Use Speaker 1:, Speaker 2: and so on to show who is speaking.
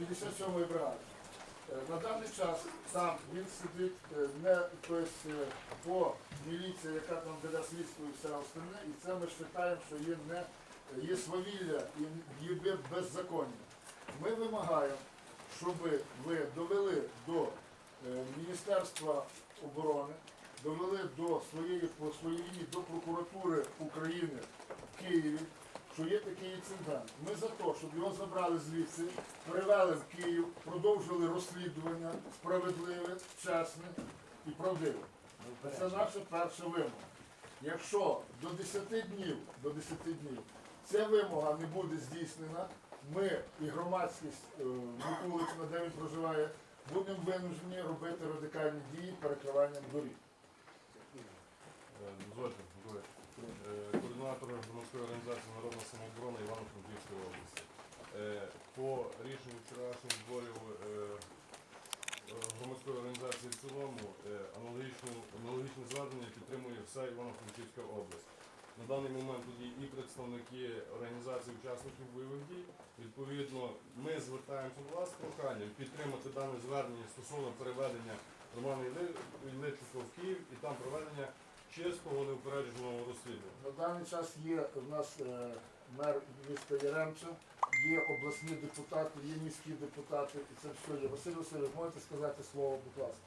Speaker 1: 57-ї бригади. Е, На даний час там він сидить е, не тобто, по міліції, яка там веде слідство і все остальне, і це ми вважаємо, що є не є свавілля і є беззаконня. Ми вимагаємо, щоб ви довели до Міністерства оборони, довели до своєї по лінії до прокуратури України в Києві, що є такий інцидент. Ми за те, щоб його забрали звідси, перевели в Київ, продовжили розслідування справедливе, чесне і правдиве. Це наша перша вимога. Якщо до 10 днів, до 10 днів ця вимога не буде здійснена, ми і громадськість е, де він проживає, будемо винужені робити радикальні дії перекриванням доріг.
Speaker 2: Е, Дозвольте, По рішенню вчорашніх зборів е, е, громадської організації в цілому е, аналогічне звернення підтримує вся Івано-Франківська область. На даний момент є і представники організації учасників бойових дій. Відповідно, ми звертаємося до вас з проханням підтримати дане звернення стосовно переведення Романа Ілли- в Київ і там проведення чистого неупередженого розслідування.
Speaker 1: На даний час є в нас е, мер міста Яремча, є обласні депутати, є міські депутати, і це все є. Василь Васильович, можете сказати слово, будь ласка.